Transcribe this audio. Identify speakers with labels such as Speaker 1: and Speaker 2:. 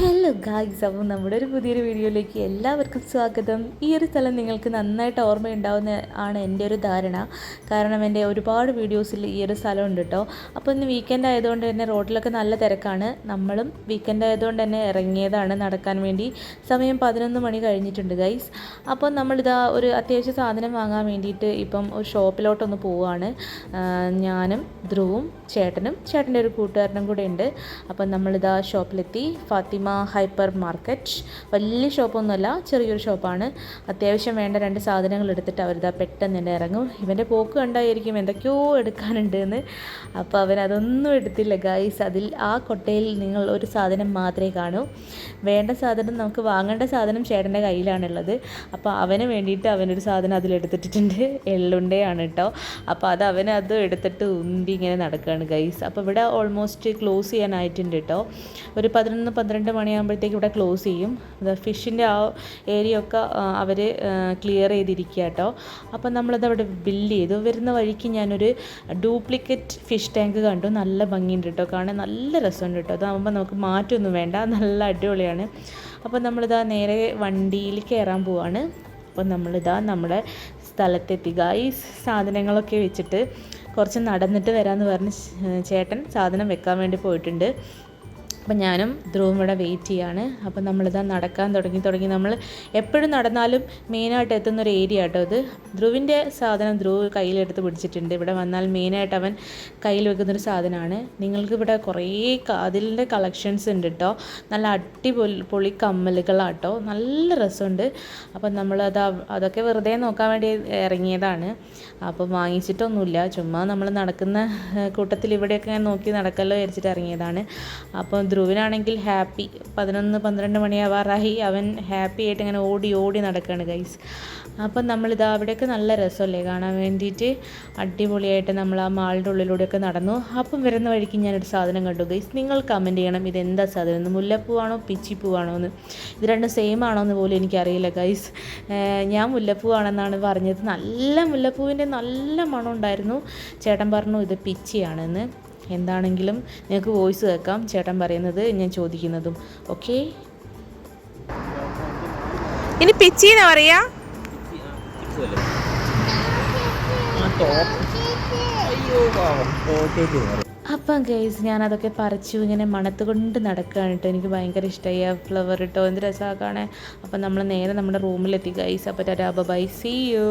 Speaker 1: Hello guys അപ്പോൾ നമ്മുടെ ഒരു പുതിയൊരു വീഡിയോയിലേക്ക് എല്ലാവർക്കും സ്വാഗതം. ഈ ഒരു സ്ഥലം നിങ്ങൾക്ക് നന്നായിട്ട് ഓർമ്മയുണ്ടാവുന്ന ആണ് എന്റെ ഒരു ധാരണ. കാരണം എന്റെ ഒരുപാട് വീഡിയോസിൽ ഈ ഒരു സ്ഥലം ഉണ്ട് കേട്ടോ അപ്പോൾ ഇന്ന് വീക്കെൻഡ് ആയതുകൊണ്ട് തന്നെ റോഡിലൊക്കെ നല്ല തിരക്കാണ്. നമ്മളും വീക്കെൻഡ് ആയതുകൊണ്ട് തന്നെ ഇറങ്ങിയതാണ് നടക്കാൻ വേണ്ടി. സമയം പതിനൊന്ന് മണി കഴിഞ്ഞിട്ടുണ്ട് ഗൈസ് അപ്പോൾ നമ്മളിതാ ഒരു അത്യാവശ്യ സാധനം വാങ്ങാൻ വേണ്ടിയിട്ട് ഇപ്പം ഒരു ഷോപ്പിലോട്ടൊന്ന് പോവുകയാണ് ഞാനും ധ്രുവും ചേട്ടനും ചേട്ടന്റെ ഒരു കൂട്ടുകാരനും കൂടെ ഉണ്ട്. അപ്പം നമ്മളിതാ ഷോപ്പിലെത്തി ഫാത്തിമ ഹൈപ്പർ മാർക്കറ്റ് വലിയ ഷോപ്പൊന്നുമല്ല ചെറിയൊരു ഷോപ്പാണ്. അത്യാവശ്യം വേണ്ട രണ്ട് സാധനങ്ങൾ എടുത്തിട്ട് അവരിതാ പെട്ടെന്ന് തന്നെ ഇറങ്ങും. ഇവന്റെ പോക്ക് കണ്ടായിരിക്കും എന്തൊക്കെയോ എടുക്കാനുണ്ട് എന്ന് അപ്പോൾ അവൻ അതൊന്നും എടുത്തില്ല. ഗൈസ് അതിൽ ആ കൊട്ടയിൽ നിങ്ങൾ ഒരു സാധനം മാത്രമേ കാണൂ. വേണ്ട സാധനം നമുക്ക് വാങ്ങേണ്ട സാധനം ചേട്ടന്റെ കയ്യിലാണുള്ളത്. അപ്പോൾ അവന് വേണ്ടിയിട്ട് അവനൊരു സാധനം അതിലെടുത്തിട്ടുണ്ട് എള്ളുണ്ടയാണ് കേട്ടോ അപ്പോൾ അത് അവൻ അത് എടുത്തിട്ട് ഉന്തി ഇങ്ങനെ നടക്കുകയാണ് ഗൈസ് അപ്പോൾ ഇവിടെ ഓൾമോസ്റ്റ് ക്ലോസ് ചെയ്യാനായിട്ടുണ്ട് കേട്ടോ ഒരു പതിനൊന്ന് പന്ത്രണ്ട് മണിയാകുമ്പോഴത്തേക്ക് ഇവിടെ ക്ലോസ് ചെയ്യും. ഫിഷിന്റെ ആ ഏരിയ ഒക്കെ അവർ ക്ലിയർ ചെയ്തിരിക്കുക കേട്ടോ. അപ്പോൾ നമ്മളത് അവിടെ ബില്ല് ചെയ്തു. വരുന്ന വഴിക്ക് ഞാനൊരു ഡ്യൂപ്ലിക്കേറ്റ് ഫിഷ് ടാങ്ക് കണ്ടു. നല്ല ഭംഗിയുണ്ട് കേട്ടോ കാണാൻ. നല്ല രസമുണ്ട് കേട്ടോ. അതാകുമ്പോൾ നമുക്ക് മാറ്റമൊന്നും വേണ്ട. നല്ല അടിപൊളിയാണ്. അപ്പോൾ നമ്മളിതാ നേരെ വണ്ടിയിൽ കയറാൻ പോവാണ്. അപ്പോൾ നമ്മളിതാ നമ്മുടെ സ്ഥലത്തെത്തി. ഈ സാധനങ്ങളൊക്കെ വെച്ചിട്ട് കുറച്ച് നടന്നിട്ട് വരാമെന്ന് പറഞ്ഞ് ചേട്ടൻ സാധനം വെക്കാൻ വേണ്ടി പോയിട്ടുണ്ട്. അപ്പം ഞാനും ധ്രുവും ഇവിടെ വെയിറ്റ് ചെയ്യാണ്. അപ്പം നമ്മളിതാ നടക്കാൻ തുടങ്ങി. തുടങ്ങി നമ്മൾ എപ്പോഴും നടന്നാലും മെയിനായിട്ട് എത്തുന്ന ഒരു ഏരിയ കേട്ടോ ഇത്. ധ്രുവിന്റെ സാധനം ധ്രുവ് കയ്യിലെടുത്ത് പിടിച്ചിട്ടുണ്ട്. ഇവിടെ വന്നാൽ മെയിനായിട്ട് അവൻ കയ്യിൽ വെക്കുന്നൊരു സാധനമാണ്. നിങ്ങൾക്ക് ഇവിടെ കുറേ അതിലിന്റെ കളക്ഷൻസ് ഉണ്ട് കേട്ടോ നല്ല അടിപൊളി പൊളി കമ്മലുകളാട്ടോ. നല്ല രസമുണ്ട്. അപ്പം നമ്മളത് അതൊക്കെ വെറുതെ നോക്കാൻ വേണ്ടി ഇറങ്ങിയതാണ്. അപ്പം വാങ്ങിച്ചിട്ടൊന്നുമില്ല. ചുമ്മാ നമ്മൾ നടക്കുന്ന കൂട്ടത്തിൽ ഇവിടെയൊക്കെ നോക്കി നടക്കല്ലോ വിചാരിച്ചിട്ട് ഇറങ്ങിയതാണ്. അപ്പം ധ്രുവിനാണെങ്കിൽ ഹാപ്പി. പതിനൊന്ന് പന്ത്രണ്ട് മണിയാവാറായി. അവൻ ഹാപ്പി ആയിട്ട് ഇങ്ങനെ ഓടി ഓടി നടക്കുകയാണ് ഗൈസ് അപ്പം നമ്മളിതാ അവിടെയൊക്കെ നല്ല രസമല്ലേ? കാണാൻ വേണ്ടിയിട്ട് അടിപൊളിയായിട്ട് നമ്മൾ ആ മാളിന്റെ ഉള്ളിലൂടെയൊക്കെ നടന്നു. അപ്പം വരുന്ന വഴിക്ക് ഞാനൊരു സാധനം കണ്ടു ഗൈസ് നിങ്ങൾ കമന്റ് ചെയ്യണം ഇതെന്താ സാധനം? എന്ന് മുല്ലപ്പൂവാണോ പിച്ചിപ്പൂവാണോ എന്ന്. ഇത് രണ്ടും സെയിം ആണോ എന്ന് പോലും എനിക്കറിയില്ല ഗൈസ് ഞാൻ മുല്ലപ്പൂവാണെന്നാണ് പറഞ്ഞത്. നല്ല മുല്ലപ്പൂവിന്റെ നല്ല മണം ഉണ്ടായിരുന്നു ചേട്ടൻ പറഞ്ഞു ഇത് പിച്ചിയാണെന്ന്. എന്താണെങ്കിലും നിങ്ങൾക്ക് വോയിസ് കേൾക്കാം. ചേട്ടൻ പറയുന്നത് ഞാൻ ചോദിക്കുന്നതും. ഓക്കെ?
Speaker 2: ഇനി പിച്ചീന്നാ പറയാ?
Speaker 1: അപ്പം ഗൈസ് ഞാൻ അതൊക്കെ പറിച്ചു ഇങ്ങനെ മണത്തുകൊണ്ട് നടക്കുകയാണ് കേട്ടോ. എനിക്ക് ഭയങ്കര ഇഷ്ടമായി ആ ഫ്ലവർ ഇട്ടോ എന്ത് രസമാക്കാണേ അപ്പം നമ്മൾ നേരെ നമ്മുടെ റൂമിലെത്തി ഗൈസ് അപ്പോൾ ടാ ബൈ സീ യു